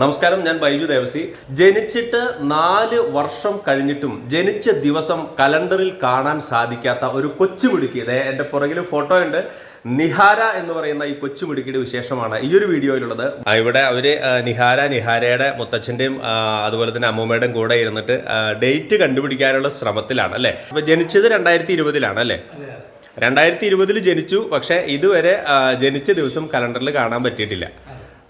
നമസ്കാരം ഞാൻ ബൈജു ദേവസി. ജനിച്ചിട്ട് നാല് വർഷം കഴിഞ്ഞിട്ടും ജനിച്ച ദിവസം കലണ്ടറിൽ കാണാൻ സാധിക്കാത്ത ഒരു കൊച്ചുമിടുക്കി ദേ എന്റെ പുറകിൽ ഫോട്ടോ ഉണ്ട്. നിഹാര എന്ന് പറയുന്ന ഈ കൊച്ചു കൊച്ചുമിടുക്കിയുടെ വിശേഷമാണ് ഈ ഒരു വീഡിയോയിലുള്ളത്. ആ, ഇവിടെ അവർ നിഹാര നിഹാരയുടെ മുത്തച്ഛന്റെയും അതുപോലെ തന്നെ അമ്മൂമ്മയുടെയും കൂടെ ഇരുന്നിട്ട് ഡേറ്റ് കണ്ടുപിടിക്കാനുള്ള ശ്രമത്തിലാണ് അല്ലേ? അപ്പൊ ജനിച്ചത് രണ്ടായിരത്തി ഇരുപതിലാണ് അല്ലേ രണ്ടായിരത്തി ഇരുപതിൽ ജനിച്ചു പക്ഷെ ഇതുവരെ ജനിച്ച ദിവസം കലണ്ടറിൽ കാണാൻ പറ്റിയിട്ടില്ല.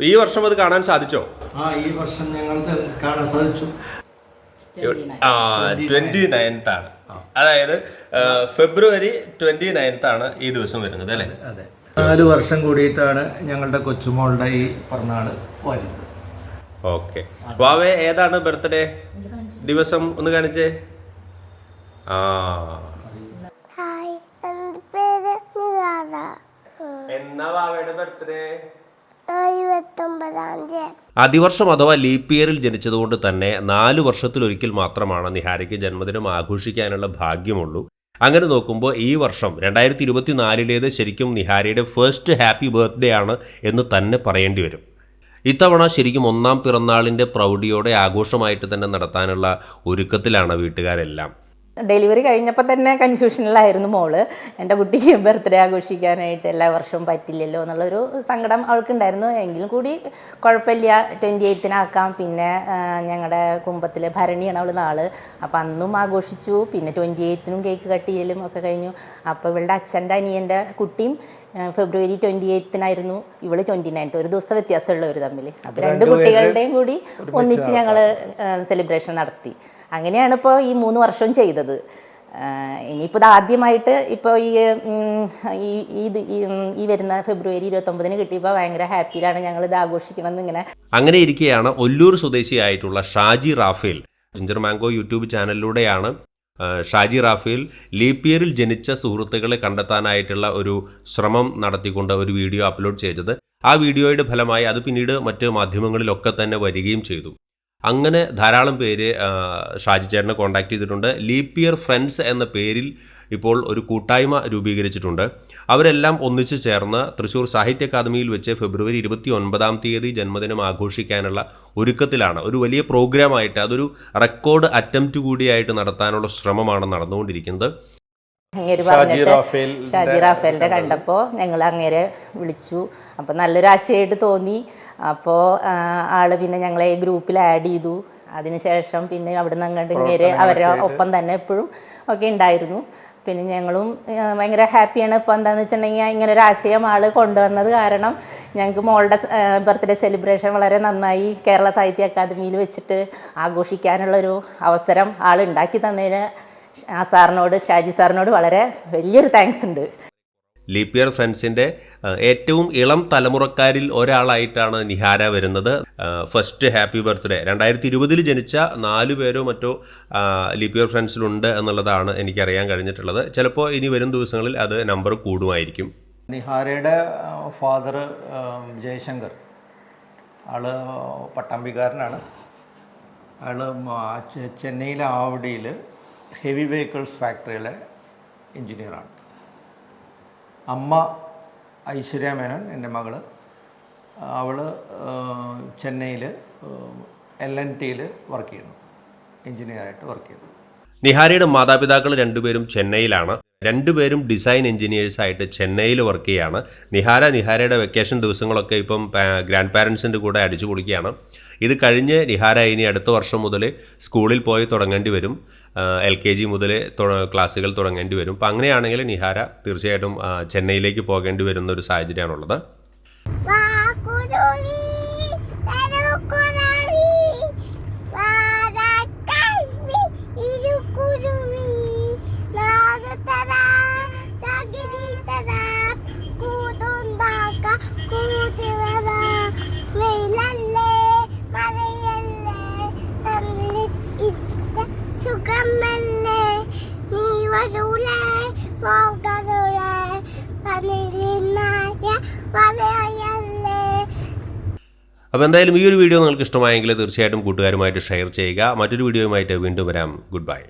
ഈ വർഷം അത് കാണാൻ സാധിച്ചോ? ആ ഈ വർഷം ഞങ്ങൾക്ക് കാണാൻ സാധിച്ചു. ആ ട്വന്റി നയൻത്ത് ആണ് അതായത് ഫെബ്രുവരി ട്വന്റി നയൻത്ത് ആണ് ഈ ദിവസം വരുന്നത് അല്ലേ? അതെ നാല് വർഷം കൂടിയിട്ടാണ് ഞങ്ങളുടെ കൊച്ചുമോളുടെ ഈ പിറന്നാൾ വരുന്നത്. ഓക്കെ. വാവേ ഏതാണ് ബർത്ത്ഡേ? ദിവസം ഒന്ന് കാണിച്ചേ. ആ. എന്നാ വാവയുടെ ബർത്ത്ഡേ? ഇരുപത്തൊമ്പതാം അഥവാ ലീപ് ഇയറിൽ ജനിച്ചതുകൊണ്ട് തന്നെ നാല് വർഷത്തിലൊരിക്കൽ മാത്രമാണ് നിഹാരിക്ക് ജന്മദിനം ആഘോഷിക്കാനുള്ള ഭാഗ്യമുള്ളൂ. അങ്ങനെ നോക്കുമ്പോൾ ഈ വർഷം രണ്ടായിരത്തി ഇരുപത്തിനാലിലേത് ശരിക്കും നിഹാരിയുടെ ഫസ്റ്റ് ഹാപ്പി ബർത്ത്ഡേ ആണ് എന്ന് തന്നെ പറയേണ്ടി വരും. ഇത്തവണ ശരിക്കും ഒന്നാം പിറന്നാളിന്റെ പ്രൗഢിയോടെ ആഘോഷമായിട്ട് തന്നെ നടത്താനുള്ള ഒരുക്കത്തിലാണ് വീട്ടുകാരെല്ലാം. ഡെലിവറി കഴിഞ്ഞപ്പോൾ തന്നെ കൺഫ്യൂഷനിലായിരുന്നു മോൾ. എന്റെ കുട്ടിക്ക് ബർത്ത്ഡേ ആഘോഷിക്കാനായിട്ട് എല്ലാ വർഷവും പറ്റില്ലല്ലോ എന്നുള്ളൊരു സങ്കടം അവൾക്കുണ്ടായിരുന്നു. എങ്കിലും കൂടി കുഴപ്പമില്ല. ട്വന്റി എയ്ത്തിനാക്കാം പിന്നെ ഞങ്ങളുടെ കുമ്പത്തിൽ ഭരണിയാണ് അവൾ നാൾ. അപ്പോൾ അന്നും ആഘോഷിച്ചു. പിന്നെ ട്വന്റി എയ്ത്തിനും കേക്ക് കട്ട് ചെയ്യലും ഒക്കെ കഴിഞ്ഞു. അപ്പോൾ ഇവളുടെ അച്ഛന്റെ അനിയന്റെ കുട്ടിയും ഫെബ്രുവരി ട്വന്റി എയ്ത്തിനായിരുന്നു ഇവൾ ട്വന്റി നയൻത്ത് ഒരു ദിവസത്തെ വ്യത്യാസമുള്ളവർ തമ്മിൽ അപ്പോൾ രണ്ട് കുട്ടികളുടെയും കൂടി ഒന്നിച്ച് ഞങ്ങൾ സെലിബ്രേഷൻ നടത്തി. അങ്ങനെയാണ് ഇപ്പോൾ ഈ മൂന്ന് വർഷവും ചെയ്തത്. ഇനിയിപ്പോൾ ആദ്യമായിട്ട് ഇപ്പോൾ ഈ ഇത് ഈ, വരുന്ന ഫെബ്രുവരി ഇരുപത്തൊമ്പതിന് കിട്ടിയപ്പോൾ ഭയങ്കര ഹാപ്പിയിലാണ് ഞങ്ങൾ ഇത് ആഘോഷിക്കണം എന്നിങ്ങനെ അങ്ങനെ ഇരിക്കെയാണ് Ollur സ്വദേശിയായിട്ടുള്ള Shaji Raphael. Ginger mango YouTube ചാനലിലൂടെയാണ് Shaji Rafale ലീപ്പിയറിൽ ജനിച്ച സുഹൃത്തുക്കളെ കണ്ടെത്താനായിട്ടുള്ള ഒരു ശ്രമം നടത്തിക്കൊണ്ട് ഒരു വീഡിയോ അപ്ലോഡ് ചെയ്തത്. ആ വീഡിയോയുടെ ഫലമായി അത് പിന്നീട് മറ്റ് മാധ്യമങ്ങളിലൊക്കെ തന്നെ വരികയും ചെയ്തു. അങ്ങനെ ധാരാളം പേര് ഷാജി ചേട്ടനെ കോൺടാക്ട് ചെയ്തിട്ടുണ്ട്. ലീപിയർ ഫ്രണ്ട്സ് എന്ന പേരിൽ ഇപ്പോൾ ഒരു കൂട്ടായ്മ രൂപീകരിച്ചിട്ടുണ്ട്. അവരെല്ലാം ഒന്നിച്ചു ചേർന്ന് തൃശ്ശൂർ സാഹിത്യ അക്കാദമിയിൽ വെച്ച് ഫെബ്രുവരി ഇരുപത്തി ഒൻപതാം തീയതി ജന്മദിനം ആഘോഷിക്കാനുള്ള ഒരുക്കത്തിലാണ്. ഒരു വലിയ പ്രോഗ്രാമായിട്ട് അതൊരു റെക്കോർഡ് അറ്റംപ്റ്റ് കൂടിയായിട്ട് നടത്താനുള്ള ശ്രമമാണ് നടന്നുകൊണ്ടിരിക്കുന്നത്. അങ്ങേര് ഷാജി പറഞ്ഞിട്ട് റാഫേലിന്റെ ഷാജി റാഫേലിന്റെ കണ്ടപ്പോൾ ഞങ്ങൾ അങ്ങേരെ വിളിച്ചു. അപ്പോൾ നല്ലൊരു ആശയമായിട്ട് തോന്നി. അപ്പോൾ ആൾ പിന്നെ ഞങ്ങളെ ഈ ഗ്രൂപ്പിൽ ആഡ് ചെയ്തു. അതിനുശേഷം പിന്നെ അവിടെ നിന്ന് അങ്ങോട്ട് ഇങ്ങേര് അവരുടെ ഒപ്പം തന്നെ എപ്പോഴും ഒക്കെ ഉണ്ടായിരുന്നു. പിന്നെ ഞങ്ങളും ഭയങ്കര ഹാപ്പിയാണ്. ഇപ്പോൾ എന്താണെന്ന് വെച്ചിട്ടുണ്ടെങ്കിൽ ഇങ്ങനെ ഒരു ആശയം ആൾ കൊണ്ടുവന്നത് കാരണം ഞങ്ങൾക്ക് മോളുടെ ബർത്ത്ഡേ സെലിബ്രേഷൻ വളരെ നന്നായി കേരള സാഹിത്യ അക്കാദമിയിൽ വെച്ചിട്ട് ആഘോഷിക്കാനുള്ളൊരു അവസരം ആൾ ഉണ്ടാക്കി തന്നതിന് ആ സാറിനോട് ഷാജി സാറിനോട് വളരെ വലിയൊരു താങ്ക്സ് ഉണ്ട്. ലിപ്പിയർ ഫ്രണ്ട്സിന്റെ ഏറ്റവും ഇളം തലമുറക്കാരിൽ ഒരാളായിട്ടാണ് നിഹാര വരുന്നത്. ഫസ്റ്റ് ഹാപ്പി ബർത്ത്ഡേ രണ്ടായിരത്തി ഇരുപതിൽ ജനിച്ച നാലു പേരോ മറ്റോ ലിപ്പിയർ ഫ്രണ്ട്സിലുണ്ട് എന്നുള്ളതാണ് എനിക്കറിയാൻ കഴിഞ്ഞിട്ടുള്ളത്. ചിലപ്പോൾ ഇനി വരും ദിവസങ്ങളിൽ അത് നമ്പർ കൂടുമായിരിക്കും. നിഹാരയുടെ ഫാദർ ജയശങ്കർ. ആൾ പട്ടാമ്പിക്കാരനാണ്. ചെ- ചെന്നൈയിലെ ആവടിയിൽ ഹെവി വെഹിക്കിൾസ് ഫാക്ടറിയിലെ എഞ്ചിനീയറാണ്. അമ്മ ഐശ്വര്യ മേനോൻ എന്റെ മകൾ അവൾ ചെന്നൈയിൽ എൽ എൻ ടിയിൽ വർക്ക് ചെയ്യുന്നു. എഞ്ചിനീയറായിട്ട് വർക്ക് ചെയ്യുന്നു. നിഹാരയുടെ മാതാപിതാക്കൾ രണ്ടുപേരും ചെന്നൈയിലാണ്. രണ്ടുപേരും ഡിസൈൻ എഞ്ചിനീയേഴ്സ് ആയിട്ട് ചെന്നൈയിൽ വർക്ക് ചെയ്യാണ്. നിഹാര നിഹാരയുടെ വെക്കേഷൻ ദിവസങ്ങളൊക്കെ ഇപ്പം ഗ്രാൻഡ് പാരൻസിന്റെ കൂടെ അടിച്ചു കൊടുക്കുകയാണ് ഇത് കഴിഞ്ഞ് നിഹാര ഇനി അടുത്ത വർഷം മുതൽ സ്കൂളിൽ പോയി തുടങ്ങേണ്ടി വരും. എൽ കെ ജി മുതൽ ക്ലാസ്സുകൾ തുടങ്ങേണ്ടി വരും. അപ്പം അങ്ങനെയാണെങ്കിൽ നിഹാര തീർച്ചയായിട്ടും ചെന്നൈയിലേക്ക് പോകേണ്ടി വരുന്ന ഒരു സാഹചര്യമാണുള്ളത്. സുഖമല്ലേ നീ അപ്പോൾ എന്തായാലും ഈ ഒരു വീഡിയോ നിങ്ങൾക്ക് ഇഷ്ടമായെങ്കിൽ തീർച്ചയായിട്ടും കൂട്ടുകാരുമായിട്ട് ഷെയർ ചെയ്യുക. മറ്റൊരു വീഡിയോയുമായിട്ട് വീണ്ടും വരാം. Good bye